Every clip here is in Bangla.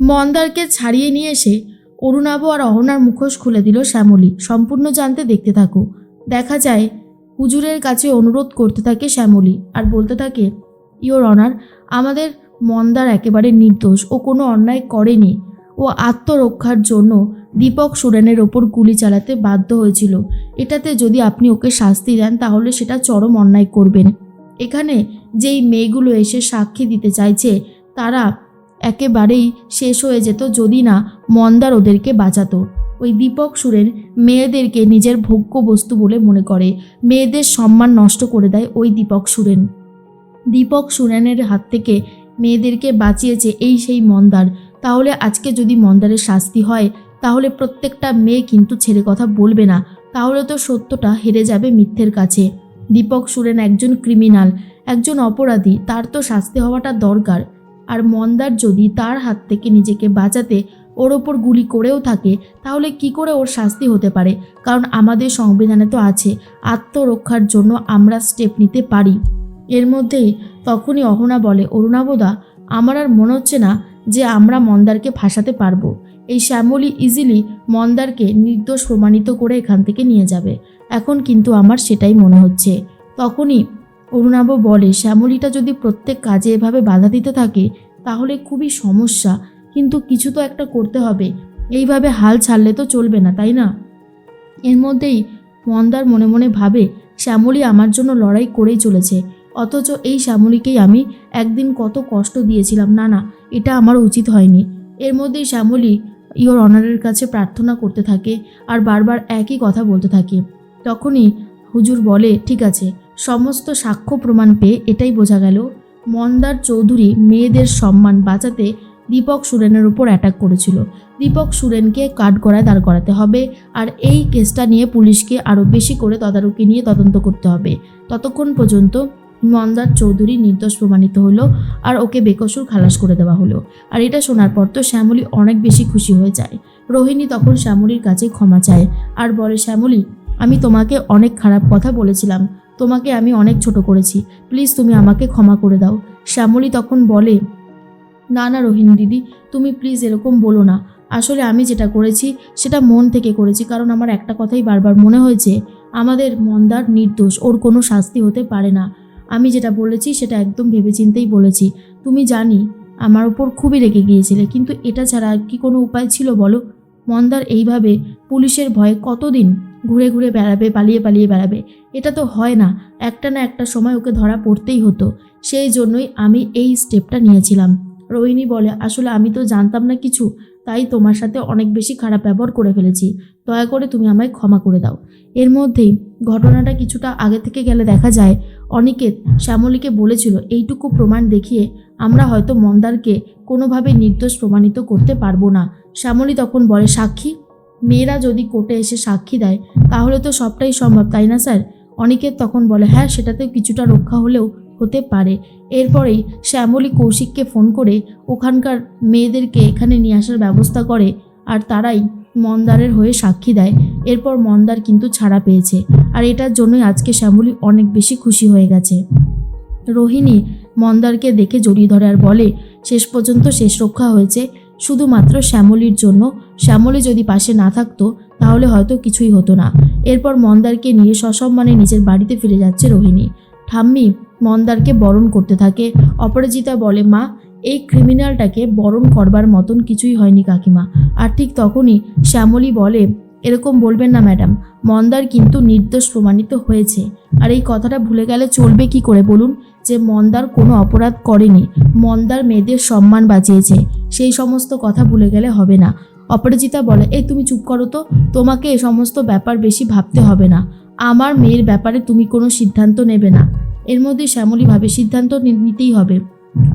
মন্দারকে ছাড়িয়ে নিয়ে এসে অরুণাভ আর অহনার মুখোশ খুলে দিল শ্যামলী। সম্পূর্ণ জানতে দেখতে থাকো। দেখা যায়, হুজুরের কাছে অনুরোধ করতে থাকে শ্যামলী আর বলতে থাকে, ইওর অনার, আমাদের মন্দার একেবারে নির্দোষ। ও কোনো অন্যায় করেনি। ও আত্মরক্ষার জন্য দীপক সুরেনের ওপর গুলি চালাতে বাধ্য হয়েছিল। এটাতে যদি আপনি ওকে শাস্তি দেন, তাহলে সেটা চরম অন্যায় করবেন। এখানে যেই মেয়েগুলো এসে সাক্ষী দিতে চাইছে, তারা একেবারেই শেষ হয়ে যেত যদি না মন্দার ওদেরকে বাঁচাতো। ওই দীপক সুরেন মেয়েদেরকে নিজের ভোগ্য বস্তু বলে মনে করে। মেয়েদের সম্মান নষ্ট করে দেয় ওই দীপক সুরেন। দীপক সুরেনের হাত থেকে মেয়েদেরকে বাঁচিয়েছে এই সেই মন্দার। তাহলে আজকে যদি মন্দারের শাস্তি হয়, তাহলে প্রত্যেকটা মেয়ে কিন্তু ছেড়ে কথা বলবে না। তাহলে তো সত্যটা হেরে যাবে মিথ্যের কাছে। দীপক সুরেন একজন ক্রিমিনাল, একজন অপরাধী, তার তো শাস্তি হওয়াটা দরকার। আর মন্দার যদি তার হাত থেকে নিজেকে বাঁচাতে ওর ওপর গুলি করেও থাকে, তাহলে কি করে ওর শাস্তি হতে পারে? কারণ আমাদের সংবিধানে তো আছে, আত্মরক্ষার জন্য আমরা স্টেপ নিতে পারি। এর মধ্যেই তখনই অহনা বলে, অরুণাবদা, আমার আর মনে হচ্ছে না যে আমরা মন্দারকে ফাঁসাতে পারব। এই শ্যামলী ইজিলি মন্দারকে নির্দোষ প্রমাণিত করে এখান থেকে নিয়ে যাবে। এখন কিন্তু আমার সেটাই মনে হচ্ছে। তখনই অরুণাব বলে, শ্যামলীটা যদি প্রত্যেক কাজে এভাবে বাধা দিতে থাকে তাহলে খুবই সমস্যা, কিন্তু কিছু তো একটা করতে হবে। এইভাবে হাল ছাড়লে তো চলবে না, তাই না? এর মধ্যেই মন্দার মনে মনে ভাবে, শ্যামলী আমার জন্য লড়াই করেই চলেছে। অথচ এই শ্যামলীকেই আমি একদিন কত কষ্ট দিয়েছিলাম, না না, এটা আমার উচিত হয়নি। এর মধ্যেই শ্যামলী ইওর অনারের কাছে প্রার্থনা করতে থাকে আর বারবার একই কথা বলতে থাকে। তখনই হুজুর বলে, ঠিক আছে, সমস্ত সাক্ষ্য প্রমাণ পেয়ে এটাই বোঝা গেল। মন্দার চৌধুরী মেয়েদের সম্মান বাঁচাতে দীপক সুরেনের উপর অ্যাটাক করেছিল। দীপক সুরেনকে কাঠগড়ায় দাঁড় করাতে হবে আর এই কেসটা নিয়ে পুলিশকে আরও বেশি করে তদারকি নিয়ে তদন্ত করতে হবে। ততক্ষণ পর্যন্ত মন্দার চৌধুরী নির্দোষ প্রমাণিত হলো আর ওকে বেকসুর খালাস করে দেওয়া হলো। আর এটা শোনার পর তো শ্যামলী অনেক বেশি খুশি হয়ে যায়। রোহিণী তখন শ্যামলীর কাছে ক্ষমা চায়, আর বলে শ্যামলী, আমি তোমাকে অনেক খারাপ কথা বলেছিলাম। তোমাকে আমি অনেক ছোট করেছি। প্লিজ তুমি আমাকে ক্ষমা করে দাও। শ্যামলী তখন বলে, না না রোহিণী দিদি, তুমি প্লিজ এরকম বলো না। আসলে আমি যেটা করেছি, সেটা মন থেকে করেছি। কারণ আমার একটা কথাই বারবার মনে হয়েছে, আমাদের মন্দার নির্দোষ, ওর কোনো শাস্তি হতে পারে না। আমি যেটা বলেছি, সেটা একদম ভেবেচিন্তেই বলেছি। তুমি জানি, আমার উপর খুবই রেগে গিয়েছিলে, কিন্তু এটা ছাড়া কি কোনো উপায় ছিল বলো? মন্দার এইভাবে পুলিশের ভয়ে কতদিন ঘুরে ঘুরে বেড়াবে, পালিয়ে পালিয়ে বেড়াবে। এটা তো হয় না। একটা না একটা সময় ওকে ধরা পড়তেই হতো। সেই জন্যই আমি এই স্টেপটা নিয়েছিলাম। রোহিণী বলে, আসলে আমি তো জানতাম না কিছু, তাই তোমার সাথে অনেক বেশি খারাপ ব্যবহার করে ফেলেছি। দয়া করে তুমি আমায় ক্ষমা করে দাও। এর মধ্যেই ঘটনাটা কিছুটা আগে থেকে গেলে দেখা যায়, অনিকেত শ্যামলীকে বলেছিল, এইটুকু প্রমাণ দেখিয়ে আমরা হয়তো মন্দারকে কোনোভাবে নির্দোষ প্রমাণিত করতে পারব না। শ্যামলী তখন বলে, সাক্ষী মেয়েরা যদি কোর্টে এসে সাক্ষী দেয়, তাহলে তো সবটাই সম্ভব, তাই না স্যার? অনেকের তখন বলে হ্যাঁ সেটাতেও কিছুটা রক্ষা হলেও হতে পারে। এরপরেই শ্যামলী কৌশিককে ফোন করে ওখানকার মেয়েদেরকে এখানে নিয়ে আসার ব্যবস্থা করে আর তারাই মন্দারের হয়ে সাক্ষী দেয়। এরপর মন্দার কিন্তু ছাড়া পেয়েছে। আর এটার জন্যই আজকে শ্যামলী অনেক বেশি খুশি হয়ে গেছে। রোহিণী মন্দারকে দেখে জড়িয়ে ধরে আর বলে, শেষ পর্যন্ত শেষ রক্ষা হয়েছে। শুধুমাত্র শ্যামলীর জন্য। শ্যামলী যদি পাশে না থাকতো, তাহলে হয়তো কিছুই হতো না। এরপর মন্দারকে নিয়ে সসম্মানে নিজের বাড়িতে ফিরে যাচ্ছে রোহিণী। ঠাম্মি মন্দারকে বরণ করতে থাকে। অপরাজিতা বলে, মা, এই ক্রিমিনালটাকে বরণ করবার মতন কিছুই হয়নি কাকিমা। আর ঠিক তখনই শ্যামলী বলে, এরকম বলবেন না, ম্যাডাম। মন্দার কিন্তু নির্দোষ প্রমাণিত হয়েছে। আর এই কথাটা ভুলে গেলে চলবে কি করে বলুন? যে মন্দার কোনো অপরাধ করেনি, মন্দার মেয়েদের সম্মান বাঁচিয়েছে। সেই সমস্ত কথা ভুলে গেলে হবে না। অপরাজিতা বলে, এই তুমি চুপ করো তো, তোমাকে এ সমস্ত ব্যাপার বেশি ভাবতে হবে না। আমার মেয়ের ব্যাপারে তুমি কোনো সিদ্ধান্ত নেবে না। এর মধ্যে শ্যামলী ভাবে সিদ্ধান্ত নিতেই হবে।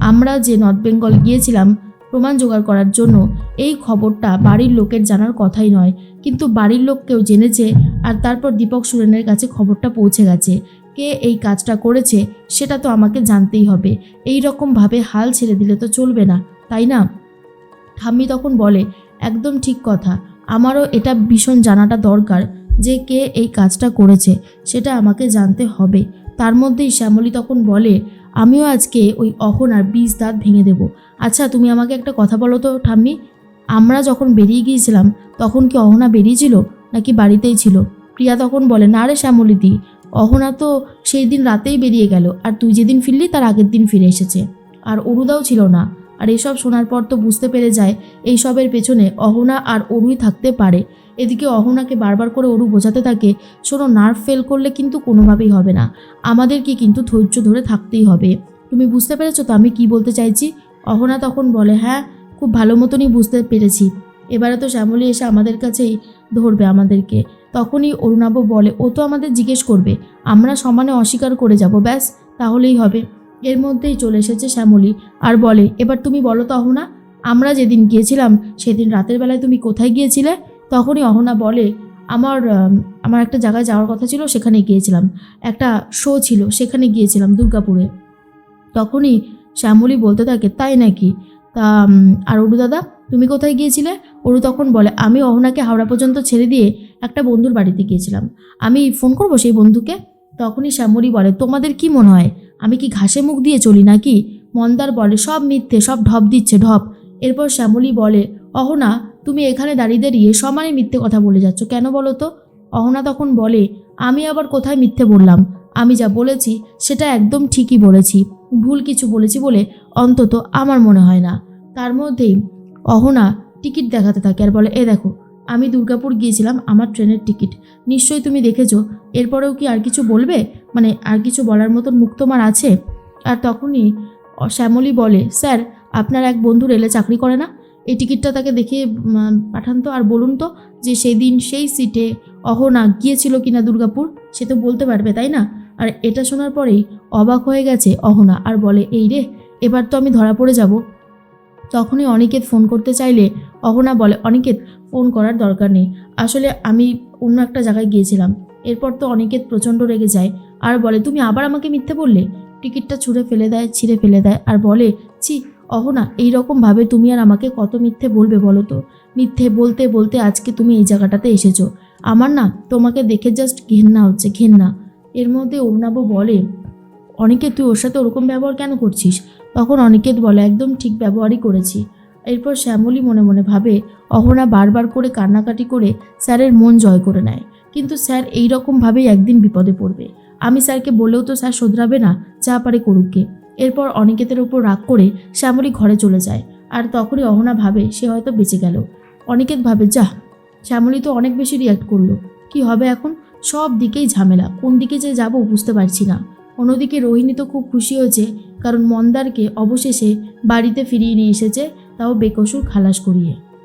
আমরা যে নর্থ বেঙ্গল গিয়েছিলাম, প্রমাণ জোগাড় করার জন্য, এই খবরটা বাড়ির লোকের জানার কথাই নয়। কিন্তু বাড়ির লোক কেউ জেনেছে, আর তারপর দীপক সুরেনের কাছে খবরটা পৌঁছে গেছে। কে এই কাজটা করেছে সেটা তো আমাকে জানতেই হবে। এই রকমভাবে হাল ছেড়ে দিলে তো চলবে না, তাই না? ঠাম্মি তখন বলে, একদম ঠিক কথা। আমারও এটা ভীষণ জানাটা দরকার যে কে এই কাজটা করেছে, সেটা আমাকে জানতে হবে। তার মধ্যেই শ্যামলী তখন বলে, আমিও আজকে ওই অহনার বীজ দাঁত ভেঙে দেব। আচ্ছা তুমি আমাকে একটা কথা বলো তো ঠাম্মি। আমরা যখন বেরিয়ে গিয়েছিলাম, তখন কি অহনা বেরিয়েছিল নাকি বাড়িতেই ছিল? প্রিয়া তখন বলে, না রে শ্যামলিদি অহনা তো সেই দিন রাতেই বেরিয়ে গেল, আর তুই যেদিন ফিরলি তার আগের দিন ফিরে এসেছে। আর অরুদাও ছিল না, আর এসব শোনার পর তো বুঝতে পেরে যায় এইসবের পেছনে অহনা আর অরুই থাকতে পারে। এদিকে অহনাকে বারবার করে অরু বোঝাতে থাকে, শোনো নার্ভ ফেল করলে কিন্তু কোনোভাবেই হবে না, আমাদেরকে কিন্তু ধৈর্য ধরে থাকতেই হবে। তুমি বুঝতে পেরেছ তো আমি কি বলতে চাইছি? অহনা তখন বলে হ্যাঁ খুব ভালো মতনই বুঝতে পেরেছি। এবারে তো শ্যামলী এসে আমাদের কাছেই ধরবে আমাদেরকে। তখনই অরুণাব বলে, ও তো আমাদের জিজ্ঞেস করবে। আমরা সমানে অস্বীকার করে যাব, ব্যাস, তাহলেই হবে। এর মধ্যেই চলে এসেছে শ্যামলী আর বলে, এবার তুমি বলো তো অহনা, আমরা যেদিন গিয়েছিলাম, সেদিন রাতের বেলায় তুমি কোথায় গিয়েছিলে? তখনই অহনা বলে, আমার আমার একটা জায়গায় যাওয়ার কথা ছিল, সেখানে গিয়েছিলাম। একটা শো ছিল, সেখানে গিয়েছিলাম দুর্গাপুরে। তখনই শ্যামলী বলতে থাকে, তাই নাকি? তা আর দাদা তুমি কোথায় গিয়েছিলে? অরু তখন বলে, আমি অহনাকে হাওড়া পর্যন্ত ছেড়ে দিয়ে একটা বন্ধুর বাড়িতে গিয়েছিলাম। আমি ফোন করব সেই বন্ধুকে? তখনই শ্যামলী বলে, তোমাদের কি মনে হয়? আমি কি ঘাসে মুখ দিয়ে চলি নাকি? মন্দার বলে, সব মিথ্যে, সব ঢপ দিচ্ছে, ঢপ। এরপর শ্যামলী বলে, অহনা, তুমি এখানে দাঁড়িয়ে দাঁড়িয়ে সমানে মিথ্যে কথা বলে যাচ্ছ কেন বলো তো? অহনা তখন বলে, আমি আবার কোথায় মিথ্যে বললাম? আমি যা বলেছি, সেটা একদম ঠিকই বলেছি। ভুল কিছু বলেছি বলে অন্তত আমার মনে হয় না। তার মধ্যেই অহনা টিকিট দেখাতে থাকে আর বলে, এ দেখো, আমি দুর্গাপুর গিয়েছিলাম, আমার ট্রেনের টিকিট। নিশ্চয়ই তুমি দেখেছ। এরপরেও কি আর কিছু বলবে? মানে আর কিছু বলার মতন মুখ তোমার আছে? আর তখনই শ্যামলী বলে, স্যার, আপনার এক বন্ধু রেলে চাকরি করে না? এই টিকিটটা তাকে দেখিয়ে পাঠান তো আর বলুন তো যে সেই দিন সেই সিটে অহনা গিয়েছিল কিনা দুর্গাপুর, সে তো বলতে পারবে, তাই না? আর এটা শোনার পরেই অবাক হয়ে গেছে অহনা আর বলে, এই রে, এবার তো আমি ধরা পড়ে যাব। তখনই অনিকেত ফোন করতে চাইলে অহনা বলে, অনিকেত ফোন করার দরকার নেই। আসলে আমি অন্য একটা জায়গায় গিয়েছিলাম। এরপর তো অনিকেত প্রচণ্ড রেগে যায়। আর বলে, তুমি আবার আমাকে মিথ্যে বললে? টিকিটটা ছুঁড়ে ফেলে দেয়, ছিঁড়ে ফেলে দেয় আর বলে, ছি অহনা এইরকমভাবে তুমি আর আমাকে কত মিথ্যে বলবে বলো তো? মিথ্যে বলতে বলতে আজকে তুমি এই জায়গাটাতে এসেছ। আমার না তোমাকে দেখে জাস্ট ঘেন্না হচ্ছে, ঘেন্না। এর মধ্যে অরুণাব বলে অনিকেত তুই ওর সাথে ওরকম ব্যবহার কেন করছিস? তখন অনিকেত বলে, একদম ঠিক ব্যবহারই করেছি। এরপর শ্যামলী মনে মনে ভাবে, অহনা বারবার করে কান্নাকাটি করে স্যারের মন জয় করে নেয়। কিন্তু স্যার এই রকমভাবেই একদিন বিপদে পড়বে। আমি স্যারকে বলেও তো স্যার শোধরাবে না, যা পারে করুককে এরপর অনিকেতের ওপর রাগ করে শ্যামলী ঘরে চলে যায়। আর তখনই অহনা ভাবে, সে হয়তো বেঁচে গেল। অনিকেত ভাবে যা শ্যামলী তো অনেক বেশি রিয়াক্ট করল। কি হবে এখন? সব দিকেই ঝামেলা। কোন দিকে যে যাব বুঝতে পারছি না। অন্যদিকে রোহিণী তো খুব খুশি হয়েছে, কারণ মন্দারকে অবশেষে বাড়িতে ফিরিয়ে নিয়ে এসেছে, তাও বেকসুর খালাস করিয়ে।